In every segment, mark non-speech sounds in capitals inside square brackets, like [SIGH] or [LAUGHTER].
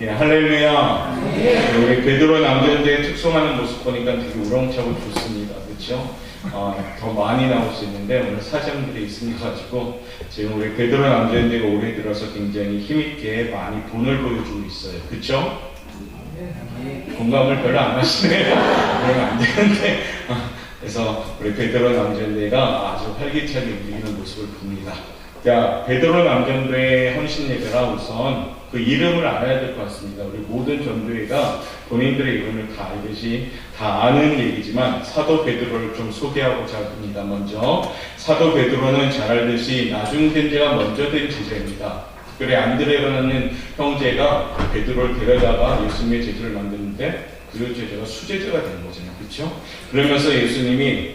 예, 할렐루야. 네, 우리 베드로 남자인데 특송하는 모습 보니까 되게 우렁차고 좋습니다. 그렇죠? 어, 더 많이 나올 수 있는데 오늘 사정들이 있으셔가지고 지금 우리 베드로 남자인데가 올해 들어서 굉장히 힘있게 많이 본을 보여주고 있어요. 그렇죠? 공감을 별로 안 하시네요. [LAUGHS] 그러면 안 되는데. 어, [LAUGHS] 그래서 우리 베드로 남전대가 아주 활기차게 움직이는 모습을 봅니다. 자, 베드로 남전도의 헌신 예배라 우선 그 이름을 알아야 될 것 같습니다. 우리 모든 전도회가 본인들의 이름을 다 알듯이 다 아는 얘기지만 사도 베드로를 좀 소개하고자 합니다. 먼저 사도 베드로는 잘 알듯이 나중된 자가 먼저 된 제자입니다. 특별히 안드레라는 형제가 베드로를 데려다가 예수님의 제자를 만드는데 그 제자가 수제자가 된 거잖아요. 그렇죠? 그러면서 예수님이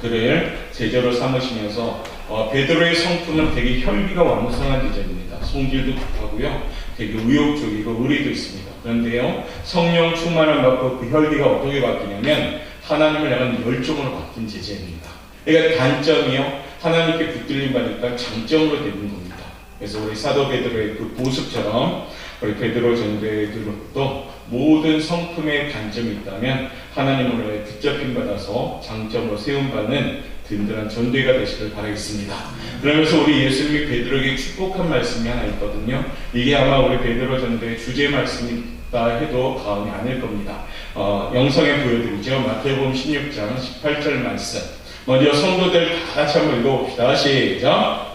그를 제자로 삼으시면서 어, 베드로의 성품은 되게 혈기가 왕성한 제자입니다. 성질도 급하고요. 되게 의욕적이고 의리도 있습니다. 그런데요. 성령 충만을 받고 그 혈기가 어떻게 바뀌냐면 하나님을 향한 열정으로 바뀐 제자입니다. 그러니까 단점이요. 하나님께 붙들림 받으니까 장점으로 되는 겁니다. 그래서 우리 사도 베드로의 그 모습처럼 우리 베드로 전도에들도 모든 성품의 단점이 있다면 하나님으로의 붙잡힘 받아서 장점으로 세움받는 든든한 전도가 되시길 바라겠습니다. 그러면서 우리 예수님이 베드로에게 축복한 말씀이 하나 있거든요. 이게 아마 우리 베드로 전도의 주제 말씀이다 해도 과언이 아닐 겁니다. 어, 영상에 보여드리죠. 마태복음 16장 18절 말씀. 먼저 성도들 다 같이 한번 읽어봅시다. 시작.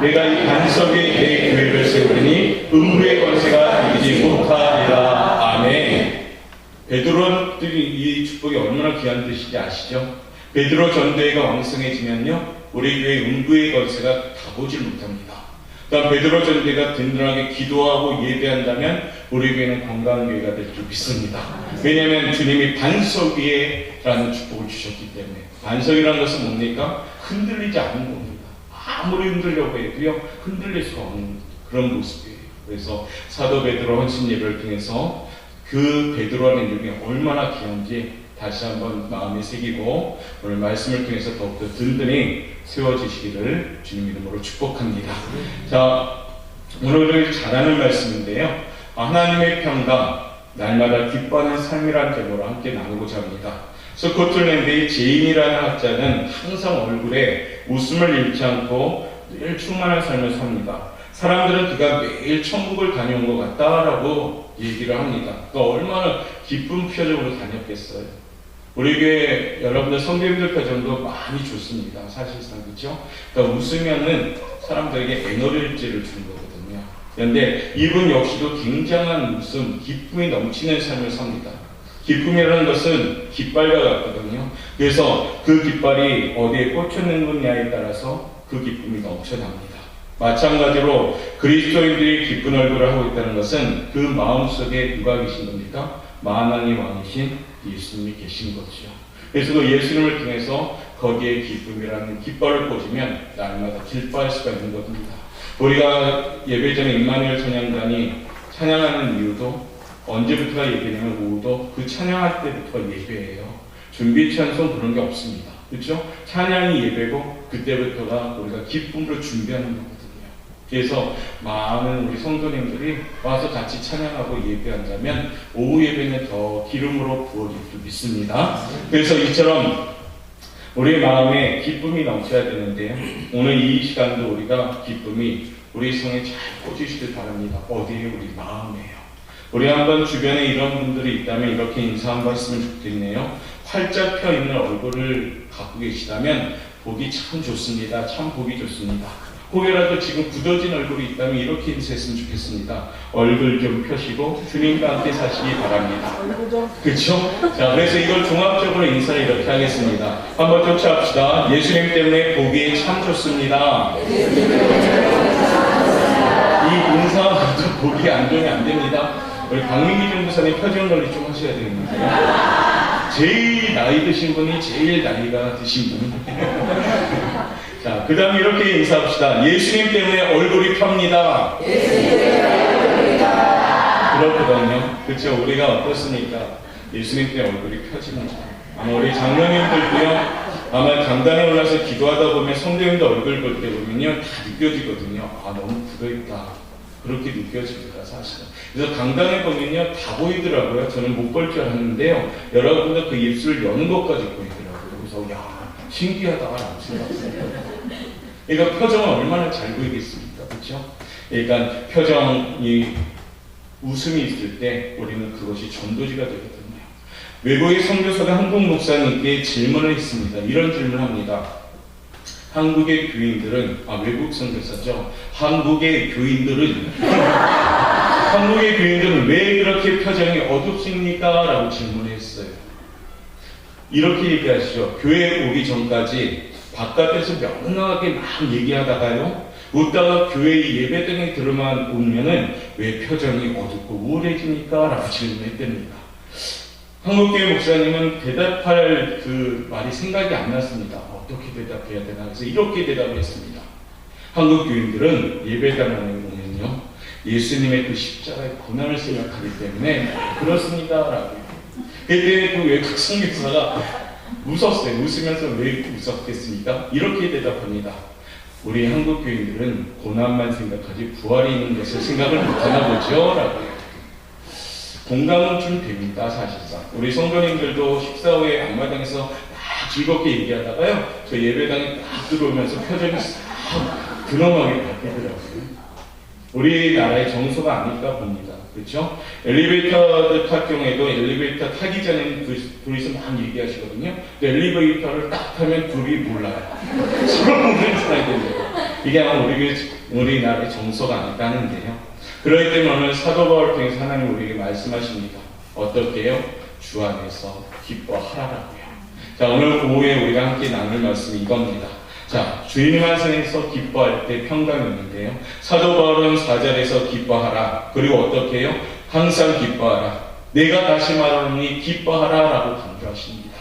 내가 이 반석에 내 교회를 세우리니 음부의 권세가 이기지 못하리라. 아멘. 베드로들이 이 축복이 얼마나 귀한 뜻인지 아시죠? 베드로 전도회가 왕성해지면요, 우리 교회 음부의 권세가 가보질 못합니다. 그러니까 베드로 전도회가 든든하게 기도하고 예배한다면 우리 교회는 건강한 교회가 될 줄 믿습니다. 왜냐하면 주님이 반석 위에라는 축복을 주셨기 때문에 반석이라는 것은 뭡니까? 흔들리지 않는 겁니다. 아무리 흔들려고 해도요 흔들릴 수가 없는 그런 모습이에요. 그래서 사도 베드로 헌신 예배를 통해서 그 베드로라는 이름이 얼마나 귀한지 다시 한번 마음에 새기고 오늘 말씀을 통해서 더욱더 든든히 세워지시기를 주님 이름으로 축복합니다. 자 오늘은 잘하는 말씀인데요. 하나님의 평강 날마다 기뻐하는 삶이라는 제목으로 함께 나누고자 합니다. 스코틀랜드의 제인이라는 학자는 항상 얼굴에 웃음을 잃지 않고 늘 충만한 삶을 삽니다. 사람들은 그가 매일 천국을 다녀온 것 같다라고 얘기를 합니다. 또 얼마나 기쁜 표정으로 다녔겠어요. 우리 교회 여러분들 성도님들 표정도 많이 좋습니다. 사실상 그렇죠? 그러니까 웃으면은 사람들에게 에너지를 주는 거거든요. 그런데 이분 역시도 굉장한 웃음, 기쁨이 넘치는 삶을 삽니다. 기쁨이라는 것은 깃발과 같거든요. 그래서 그 깃발이 어디에 꽂혔느냐에 따라서 그 기쁨이 넘쳐납니다. 마찬가지로 그리스도인들이 기쁜 얼굴을 하고 있다는 것은 그 마음속에 누가 계신 겁니까? 만왕의 왕이신 예수님이 계신 거죠. 그래서 그 예수님을 통해서 거기에 기쁨이라는 깃발을 꽂으면 날마다 기뻐할 수가 있는 겁니다. 우리가 예배 전에 임마누엘 찬양단이 찬양하는 이유도 언제부터가 예배냐면 오후도 그 찬양할 때부터 예배예요. 준비 찬송 그런 게 없습니다. 그렇죠? 찬양이 예배고 그때부터가 우리가 기쁨으로 준비하는 거거든요. 그래서 많은 우리 성도님들이 와서 같이 찬양하고 예배한다면 오후 예배는 더 기름으로 부어질 줄 믿습니다. 그래서 이처럼 우리 마음에 기쁨이 넘쳐야 되는데요. 오늘 이 시간도 우리가 기쁨이 우리 성에 잘 꽂으시길 바랍니다. 어디에 우리 마음에요. 우리 한번 주변에 이런 분들이 있다면 이렇게 인사 한번 했으면 좋겠네요. 활짝 펴 있는 얼굴을 갖고 계시다면 보기 참 좋습니다. 참 보기 좋습니다. 혹여라도 지금 굳어진 얼굴이 있다면 이렇게 인사했으면 좋겠습니다. 얼굴 좀 펴시고 주님과 함께 사시기 바랍니다. 그렇죠? 자, 그래서 이걸 종합적으로 인사를 이렇게 하겠습니다. 한번 쫓아합시다. 예수님 때문에 보기 참 좋습니다. 이 인사가 보기 안 좋으면 안 됩니다. 우리 박민기 정부사님 표정 관리 좀 하셔야 되는데요. 제일 나이 드신 분이 제일 나이가 드신 분. 자, 그 다음에 이렇게 인사합시다. 예수님 때문에 얼굴이 펴니다. 그렇거든요. 그렇죠. 우리가 어떻습니까? 예수님 때문에 얼굴이 펴집니다. 아마 우리 장로님들도요, 아마 강단에 올라서 기도하다 보면 성도님들 얼굴 볼 때 보면요 다 느껴지거든요. 아 너무 굳어있다. 그렇게 느껴집니다 사실은. 그래서 강단에 보면요 다 보이더라고요. 저는 못 볼 줄 알았는데요. 여러분들 그 입술을 여는 것까지 보이더라고요. 그래서 야 신기하다라고 생각했어요. 그러니까 표정은 얼마나 잘 보이겠습니까, 그렇죠? 그러니까 표정이 웃음이 있을 때 우리는 그것이 전도지가 되거든요. 외국의 선교사가 한국 목사님께 질문을 했습니다. 이런 질문을 합니다. 한국의 교인들은 아 외국 선교사죠. 한국의 교인들은 [LAUGHS] 한국의 교인들은 왜 그렇게 표정이 어둡습니까? 라고 질문했어요. 이렇게 얘기하시죠. 교회 오기 전까지 바깥에서 명랑하게 막 얘기하다가요. 웃다가 교회 예배당에 들어만 오면은 왜 표정이 어둡고 우울해집니까? 라고 질문했답니다. 한국교회 목사님은 대답할 그 말이 생각이 안 났습니다. 어떻게 대답해야 되나 그래서 이렇게 대답을 했습니다. 한국 교인들은 예배당에 오면요 예수님의 그 십자가의 고난을 생각하기 때문에 그렇습니다 라고. 그때 그 외국 성교사가 웃었어요. 웃으면서 왜 웃었겠습니까? 이렇게 대답합니다. 우리 한국 교인들은 고난만 생각하지 부활이 있는 것을 생각을 못하나 보죠. 라고 요. 공감은 좀 됩니다, 사실상. 우리 성도님들도 식사 후에 앞마당에서 막 즐겁게 얘기하다가요, 저 예배당에 딱 들어오면서 표정이 싹 근엄하게 바뀌더라고요. 우리나라의 정서가 아닐까 봅니다. 그렇죠? 엘리베이터 탈 경우에도 엘리베이터 타기 전에는 둘- 둘이서 막 얘기하시거든요. 근데 엘리베이터를 딱 타면 둘이 몰라요. [LAUGHS] 서로 모르는 사람이 됩니다. 이게 아마 우리, 우리나라의 정서가 아닐까 하는데요. 그렇기 때문에 오늘 사도 바울 통해서 하나님 우리에게 말씀하십니다. 어떻게 해요? 주 안에서 기뻐하라라고요. 자, 오늘 오후에 우리가 함께 나눌 말씀이 이겁니다. 자, 주님 안에서 기뻐할 때 평강이 있는데요. 사도 바울은 4절에서 기뻐하라. 그리고 어떻게 해요? 항상 기뻐하라. 내가 다시 말하노니 기뻐하라 라고 강조하십니다.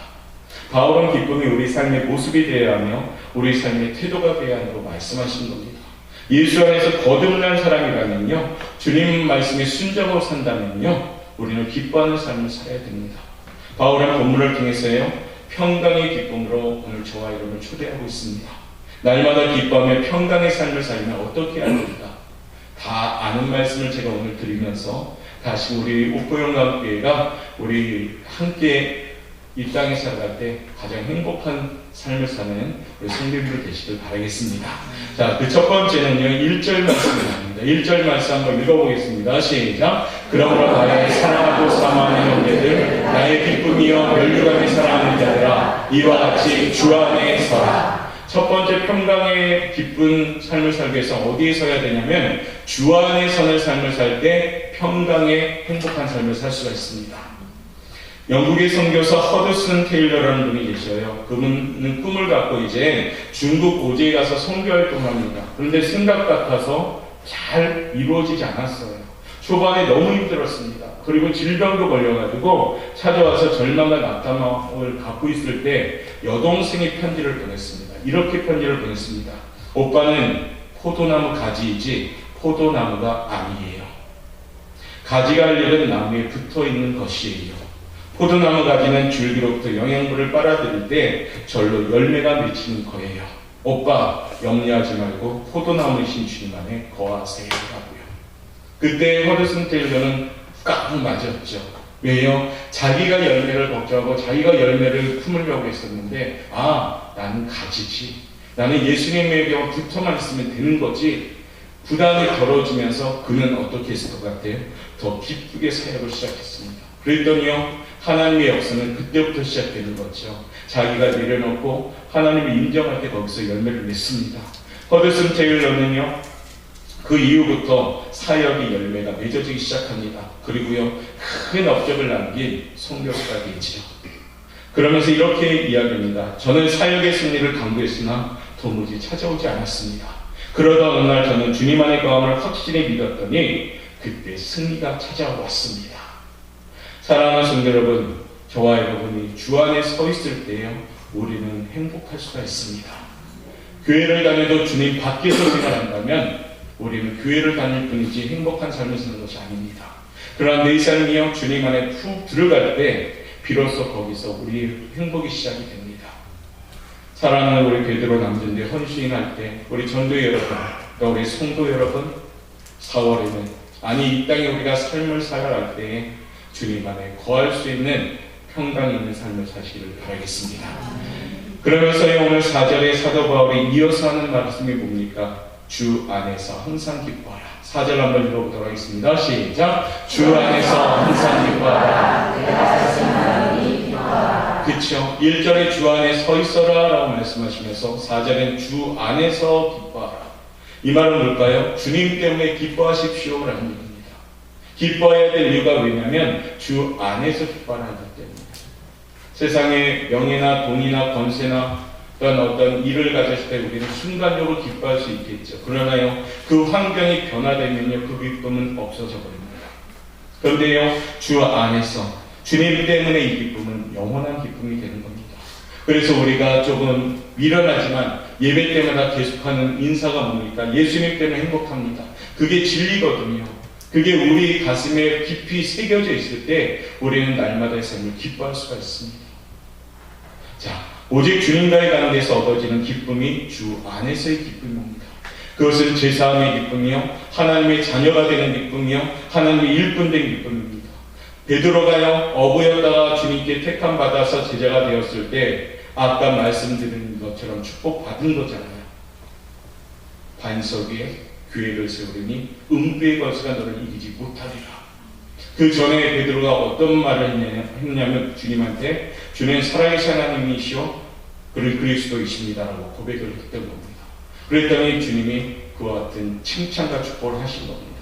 바울은 기쁨이 우리 삶의 모습이 되어야 하며 우리 삶의 태도가 되어야 한다고 말씀하신 겁니다. 예수 안에서 거듭난 사람이라면요, 주님 말씀에 순정으로 산다면요, 우리는 기뻐하는 삶을 살아야 됩니다. 바울은 본문을 통해서요, 평강의 기쁨으로 오늘 저와 여러분을 초대하고 있습니다. 날마다 기뻐하며 평강의 삶을 살면 어떻게 됩니까? 다 아는 말씀을 제가 오늘 드리면서 다시 우리 옥보영감교회가 우리 함께 이 땅에 살아갈 때 가장 행복한 삶을 사는 우리 성도님들 되시길 바라겠습니다. 자, 그 첫 번째는요, 1절 말씀이 나옵니다. 1절 말씀 한번 읽어보겠습니다. 시작. 그러므로 나의 사랑하고 사모하는 형제들, 나의 기쁨이여 멸류관에 사랑하는 자들아, 이와 같이 주 안에 서라. 첫 번째 평강의 기쁜 삶을 살기 위해서 어디에 서야 되냐면, 주 안에 서는 삶을 살 때 평강의 행복한 삶을 살 수가 있습니다. 영국의 선교사 허드슨 테일러라는 분이 계셔요. 그분은 꿈을 갖고 이제 중국 오지에 가서 선교 활동을 합니다. 그런데 생각 같아서 잘 이루어지지 않았어요. 초반에 너무 힘들었습니다. 그리고 질병도 걸려가지고 찾아와서 절망과 낙담을 갖고 있을 때 여동생이 편지를 보냈습니다. 이렇게 편지를 보냈습니다. 오빠는 포도나무 가지이지 포도나무가 아니에요. 가지가 할 일은 나무에 붙어 있는 것이에요. 포도나무 가지는 줄기로부터 영양분을 빨아들일 때 절로 열매가 맺히는 거예요. 오빠 염려하지 말고 포도나무이신 주님 안에 거하세요. 라고요. 그때 허드슨 테일러는 꽉 맞았죠. 왜요? 자기가 열매를 걱정하고 자기가 열매를 품으려고 했었는데 아 나는 가지지. 나는 예수님에게 붙어만 있으면 되는 거지. 부담이 덜어지면서 그는 어떻게 했을 것 같아요? 더 기쁘게 사역을 시작했습니다. 그랬더니요, 하나님의 역사는 그때부터 시작되는 거죠. 자기가 내려놓고 하나님을 인정할 때 거기서 열매를 맺습니다. 허드슨 테일러는요, 그 이후부터 사역의 열매가 맺어지기 시작합니다. 그리고요, 큰 업적을 남긴 성교사가 되지요. 그러면서 이렇게 이야기합니다. 저는 사역의 승리를 강구했으나 도무지 찾아오지 않았습니다. 그러다 어느 날 저는 주님 안의 거함을 확실히 믿었더니 그때 승리가 찾아왔습니다. 사랑하는 성도 여러분, 저와 여러분이 주 안에 서 있을 때요, 우리는 행복할 수가 있습니다. 교회를 다녀도 주님 밖에서 생활한다면 우리는 교회를 다닐 뿐이지 행복한 삶을 사는 것이 아닙니다. 그러나 내 삶이요, 주님 안에 푹 들어갈 때 비로소 거기서 우리의 행복이 시작이 됩니다. 사랑하는 우리 베드로 남전대 헌신할 때 우리 전도 여러분, 또 우리 성도 여러분, 4월에는 아니 이 땅에 우리가 삶을 살아갈 때에 주님 안에 거할 수 있는 평강 있는 삶을 사시기를 바라겠습니다. 그러면서 오늘 4절에 사도 바울이 이어서 하는 말씀이 뭡니까? 주 안에서 항상 기뻐하라. 4절 한번 읽어보도록 하겠습니다. 시작. 주 안에서 항상 기뻐하라. 1절에 주 안에 서 있어라 라고 말씀하시면서 4절엔 주 안에서 기뻐하라. 이 말은 뭘까요? 주님 때문에 기뻐하십시오 라는 얘기입니다. 기뻐해야 될 이유가 왜냐면 주 안에서 기뻐하기 때문에 세상에 명예나 돈이나 권세나 어떤 어떤 일을 가졌을 때 우리는 순간적으로 기뻐할 수 있겠죠. 그러나요, 그 환경이 변화되면요, 그 기쁨은 없어져 버립니다. 그런데요, 주 안에서 주님 때문에 이 기쁨은 영원한 기쁨이 되는 겁니다. 그래서 우리가 조금 미련하지만 예배 때마다 계속하는 인사가 뭡니까? 예수님 때문에 행복합니다. 그게 진리거든요. 그게 우리 가슴에 깊이 새겨져 있을 때 우리는 날마다의 삶을 기뻐할 수가 있습니다. 자, 오직 주님과의 가운데서 얻어지는 기쁨이 주 안에서의 기쁨입니다. 그것은 제사함의 기쁨이요, 하나님의 자녀가 되는 기쁨이요, 하나님의 일꾼된 기쁨입니다. 베드로가요 어부였다가 주님께 택함 받아서 제자가 되었을 때 아까 말씀드린 것처럼 축복 받은 거잖아요. 반석에 교회를 세우리니 음부의 권세가 너를 이기지 못하리라. 그 전에 베드로가 어떤 말을 했냐- 했냐면 주님한테 주는 살아계신 하나님이시오 그리스도이십니다라고 고백을 했던 겁니다. 그랬더니 주님이 그와 같은 칭찬과 축복을 하신 겁니다.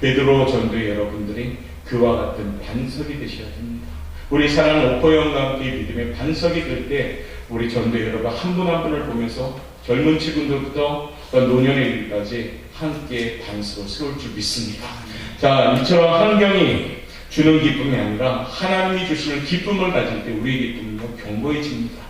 베드로 전도의 여러분들이 그와 같은 반석이 되셔야 됩니다. 우리 사랑하는 오포영과 함께 믿음의 반석이 될 때 우리 전도 여러분 한 분 한 분을 보면서 젊은 친구들부터 노년의 일까지 함께 반석을 세울 줄 믿습니다. 자, 이처럼 환경이 주는 기쁨이 아니라 하나님이 주시는 기쁨을 가질 때 우리의 기쁨은 견고해집니다.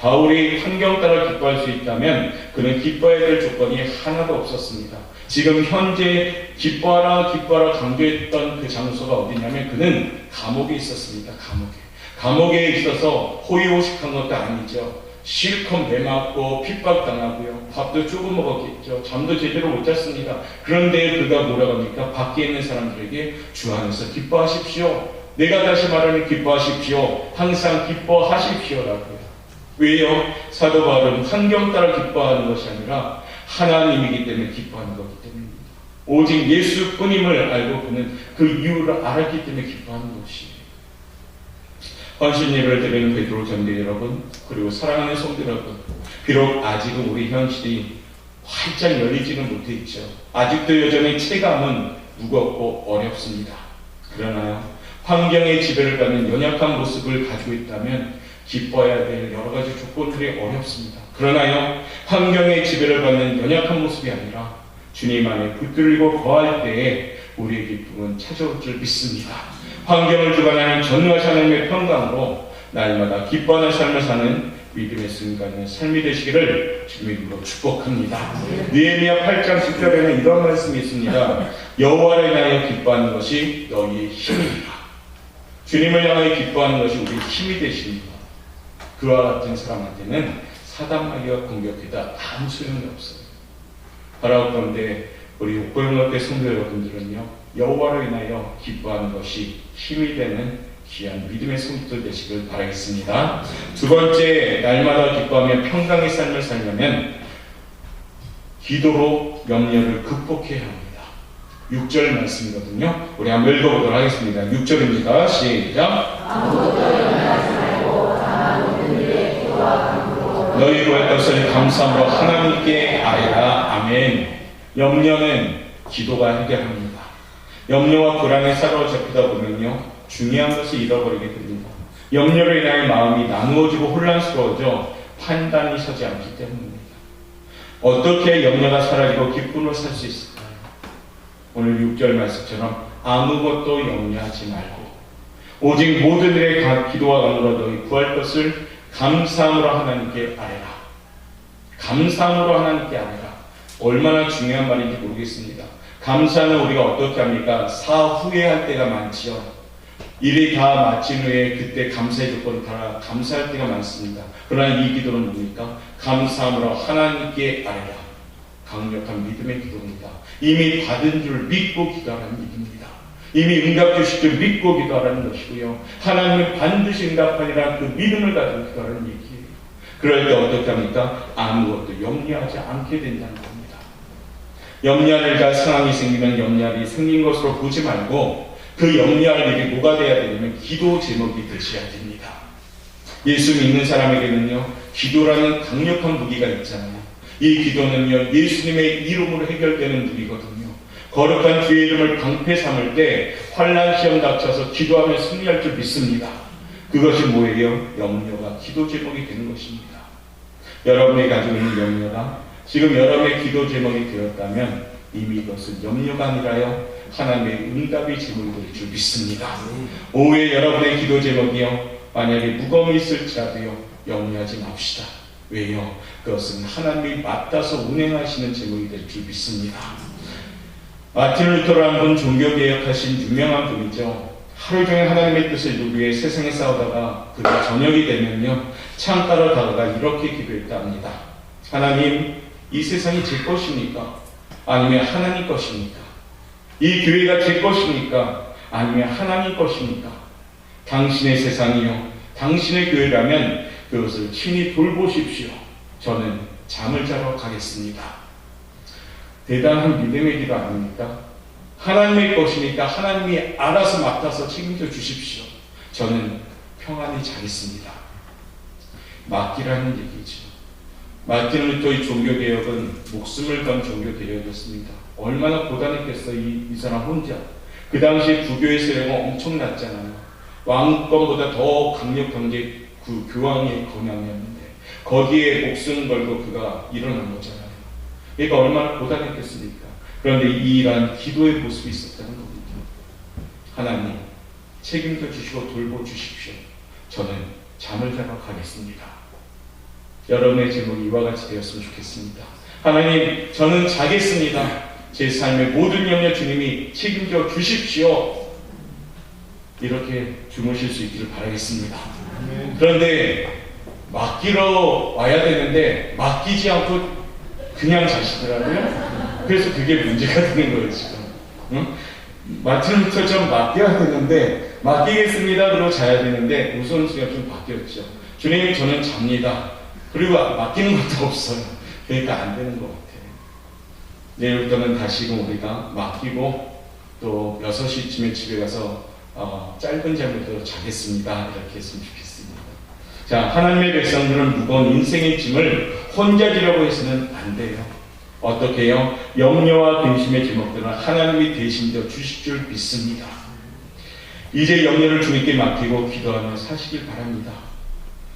바울이 환경 따라 기뻐할 수 있다면 그는 기뻐해야 될 조건이 하나도 없었습니다. 지금 현재 기뻐하라 기뻐하라 강조했던 그 장소가 어디냐면 그는 감옥에 있었습니다. 감옥에. 감옥에 있어서 호의호식한 것도 아니죠. 실컷 매맞고 핍박당하고요. 밥도 조금 먹었겠죠. 잠도 제대로 못 잤습니다. 그런데 그가 뭐라고 합니까? 밖에 있는 사람들에게 주 안에서 기뻐하십시오. 내가 다시 말하는 기뻐하십시오. 항상 기뻐하십시오라고요. 왜요? 사도 바울은 환경 따라 기뻐하는 것이 아니라 하나님이기 때문에 기뻐하는 거기 때문입니다. 오직 예수뿐임을 알고 그는 그 이유를 알았기 때문에 기뻐하는 것이에요. 헌신 예배를 드리는 베드로 전대 여러분, 그리고 사랑하는 성도 여러분, 비록 아직은 우리 현실이 활짝 열리지는 못해 있죠. 아직도 여전히 체감은 무겁고 어렵습니다. 그러나요, 환경의 지배를 받는 연약한 모습을 가지고 있다면 기뻐해야 될 여러 가지 조건들이 어렵습니다. 그러나요, 환경의 지배를 받는 연약한 모습이 아니라 주님 안에 붙들고 거할 때에 우리의 기쁨은 찾아올 줄 믿습니다. 환경을 주관하는 전능하신 하나님의 평강으로 날마다 기뻐하는 삶을 사는 믿음의 순간의 삶이 되시기를 주님으로 축복합니다. 느헤미야 8장 10절에는 이런 말씀이 있습니다. 여호와를 인하여 기뻐하는 것이 너희의 힘이라. 주님을 향하여 기뻐하는 것이 우리 힘이 되십니다. 그와 같은 사람한테는 사단마귀가 공격해다 아무 소용이 없어요. 바라옵건데 우리 옥고영학교 성도 여러분들은요 여호와로 인하여 기뻐하는 것이 힘이 되는 귀한 믿음의 성도들 되시길 바라겠습니다. 두 번째 날마다 기뻐하며 평강의 삶을 살려면 기도로 염려를 극복해야 합니다. 6절 말씀이거든요. 우리 한번 읽어보도록 하겠습니다. 6절입니다. 시작. 너희 구할 것을 감사함으로 하나님께 아뢰라. 아멘. 염려는 기도가 해결합니다. 염려와 불안에 사로잡히다 보면요. 중요한 것을 잃어버리게 됩니다. 염려로 인하여 마음이 나누어지고 혼란스러워져 판단이 서지 않기 때문입니다. 어떻게 염려가 사라지고 기쁨으로 살수 있을까요? 오늘 6절 말씀처럼 아무것도 염려하지 말고 오직 모든 일에 가- 기도와 간구로 너희 구할 것을 감사함으로 하나님께 아뢰라. 감사함으로 하나님께 아뢰라. 얼마나 중요한 말인지 모르겠습니다. 감사는 우리가 어떻게 합니까? 사후에 할 때가 많지요. 일이 다 마친 후에 그때 감사의 조건을 따라 감사할 때가 많습니다. 그러나 이 기도는 뭡니까? 감사함으로 하나님께 아뢰라. 강력한 믿음의 기도입니다. 이미 받은 줄 믿고 기도하라는 얘기입니다. 이미 응답 주실 줄 믿고 기도하라는 것이고요. 하나님은 반드시 응답하리라 그 믿음을 가지고 기도하라는 얘기예요. 그럴 때 어떻게 합니까? 아무것도 염려하지 않게 된다는 겁니다. 염려할 자 상황이 생기면 염려이 생긴 것으로 보지 말고 그 염려할 일이 뭐가 돼야 되냐면 기도 제목이 되셔야 됩니다. 예수 믿는 사람에게는요, 기도라는 강력한 무기가 있잖아요. 이 기도는요, 예수님의 이름으로 해결되는 무기거든요. 거룩한 주의 이름을 방패 삼을 때 환란 시험 닥쳐서 기도하면 승리할 줄 믿습니다. 그것이 뭐예요? 염려가 기도 제목이 되는 것입니다. 여러분이 가지고 있는 염려가 지금 여러분의 기도 제목이 되었다면 이미 이것은 염려가 아니라요 하나님의 응답의 제목이 될 줄 믿습니다. 오후에 여러분의 기도 제목이요 만약에 무거움이 있을지라도요 염려하지 맙시다. 왜요? 그것은 하나님이 맡아서 운행하시는 제목이 될 줄 믿습니다. 마틴 루터라는 분 종교 개혁하신 유명한 분이죠. 하루 종일 하나님의 뜻을 위해 세상에 싸우다가 그가 저녁이 되면요 창가로 다가가 이렇게 기도했다 합니다. 하나님, 이 세상이 제 것입니까? 아니면 하나님 것입니까? 이 교회가 제 것입니까? 아니면 하나님 것입니까? 당신의 세상이요. 당신의 교회라면 그것을 친히 돌보십시오. 저는 잠을 자러 가겠습니다. 대단한 믿음의 기도 아닙니까? 하나님의 것이니까 하나님이 알아서 맡아서 책임져 주십시오. 저는 평안히 자겠습니다. 맡기라는 얘기죠. 마틴 루터의 종교개혁은 목숨을 건 종교개혁이었습니다. 얼마나 고단했겠어, 이, 이 사람 혼자. 그 당시에 구교의 세력은 엄청났잖아요. 왕권보다 더 강력한 게 그 교황의 권한이었는데, 거기에 목숨 걸고 그가 일어난 거잖아요. 얘가 얼마나 고단했겠습니까? 그런데 이 일한 기도의 모습이 있었다는 겁니다. 하나님, 책임져 주시고 돌보 주십시오. 저는 잠을 자러 가겠습니다. 여러분의 제목이 이와 같이 되었으면 좋겠습니다. 하나님, 저는 자겠습니다. 제 삶의 모든 염려 주님이 책임져 주십시오. 이렇게 주무실 수 있기를 바라겠습니다. 그런데 맡기러 와야 되는데 맡기지 않고 그냥 자시더라고요. 그래서 그게 문제가 되는 거예요, 지금. 응? 마틴 루터처럼 맡겨야 되는데 맡기겠습니다. 그러고 자야 되는데 우선순위가 좀 바뀌었죠. 주님이 저는 잡니다. 그리고 맡기는 것도 없어요. 그러니까 안 되는 것 같아요. 내일부터는 다시금 우리가 맡기고 또 6시쯤에 집에 가서 어, 짧은 잠을 자겠습니다. 이렇게 했으면 좋겠습니다. 자, 하나님의 백성들은 무거운 인생의 짐을 혼자 지려고 해서는 안 돼요. 어떻게 해요? 염려와 근심의 제목들은 하나님이 대신져 주실 줄 믿습니다. 이제 염려를 주님께 맡기고 기도하며 사시길 바랍니다.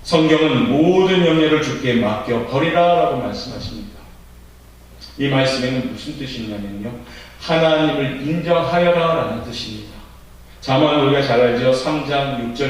성경은 모든 염려를 주께 맡겨 버리라 라고 말씀하십니다. 이 말씀에는 무슨 뜻이 있냐면요. 하나님을 인정하여라 라는 뜻입니다. 자만 우리가 잘 알죠. 3장 6절